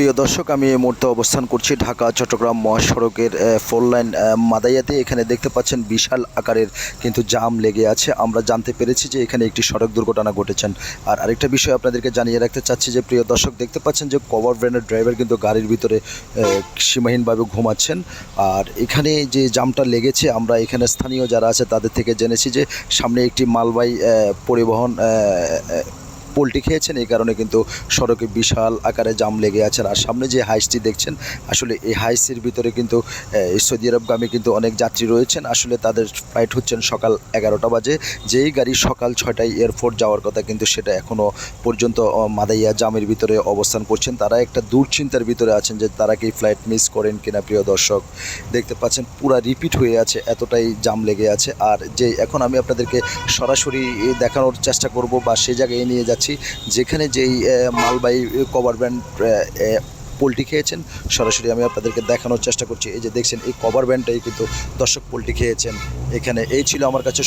প্রিয় দর্শক, আমি এই মুহূর্তে অবস্থান করছি ঢাকা, চট্টগ্রাম মহাসড়কের ফোর লাইন মাদাইয়াতে। এখানে দেখতে পাচ্ছেন বিশাল আকারের কিন্তু জাম লেগে আছে। আমরা জানতে পেরেছি যে এখানে একটি সড়ক দুর্ঘটনা ঘটেছেন। আর আরেকটা বিষয় আপনাদেরকে জানিয়ে রাখতে চাচ্ছি যে, প্রিয় দর্শক, দেখতে পাচ্ছেন যে, কভার ভ্যানের ড্রাইভার কিন্তু গাড়ির ভিতরে সীমাহীনভাবে ঘুমাচ্ছেন। আর এখানে যে জামটা লেগেছে, আমরা এখানে স্থানীয় যারা আছে, তাদের থেকে জেনেছি যে, সামনে একটি মালবাহী পরিবহন পোলট্রি খেয়েছেন, এই কারণে কিন্তু সড়কে বিশাল আকারে জাম লেগে আছে। আর সামনে যে হাইসটি দেখছেন, আসলে এই হাইসের ভিতরে কিন্তু সৌদি আরবগামী কিন্তু অনেক যাত্রী রয়েছেন। আসলে তাদের ফ্লাইট হচ্ছেন সকাল এগারোটা বাজে। যেই গাড়ি সকাল ছয়টায় এয়ারপোর্ট যাওয়ার কথা কিন্তু সেটা এখনও পর্যন্ত মাদাইয়া জামের ভিতরে অবস্থান করছেন। তারা একটা দুশ্চিন্তার ভিতরে আছেন যে তারা কি ফ্লাইট মিস করেন কিনা, প্রিয় দর্শক। দেখতে পাচ্ছেন, পুরা রিপিট হয়ে আছে, এতটাই জাম লেগে আছে। আর যে, এখন আমি আপনাদেরকে সরাসরি দেখানোর চেষ্টা করব বা সেই জায়গায় নিয়ে যাচ্ছি। যেখানে যেই মালবাহী কভার ব্যান্ড পোলট্রি খেয়েছেন, সরাসরি আমি আপনাদেরকে দেখানোর চেষ্টা করছি। এই যে দেখছেন, এই কভার ব্যান্ডটাই কিন্তু দর্শক পোলট্রি খেয়েছেন। এখানে এই ছিল আমার কাছে